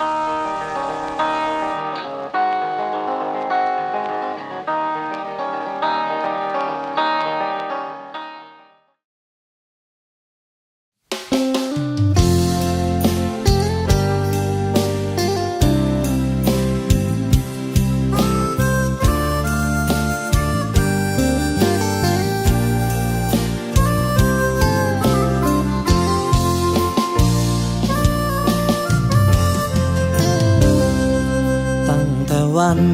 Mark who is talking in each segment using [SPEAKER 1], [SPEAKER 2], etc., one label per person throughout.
[SPEAKER 1] ตั้ วัน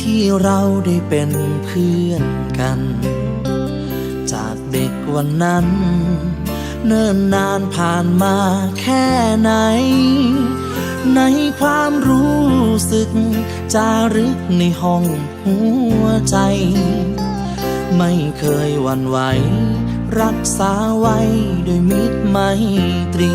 [SPEAKER 1] ที่เราได้เป็นเพื่อนกัน จากเด็กวันนั้น เนิ่นนานผ่านมาแค่ไหน ในความรู้สึก จารึกในห้องหัวใจ ไม่เคยวันไหว รักษาไว้ด้วยมิตรไมตรี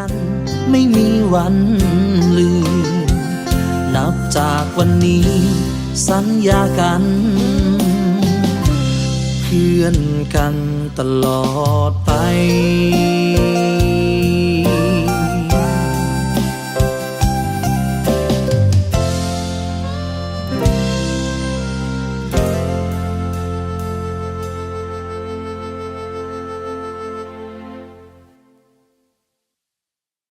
[SPEAKER 1] กัน ไม่มีวันลืม นับจากวันนี้ สัญญากัน เพื่อนกันตลอดไป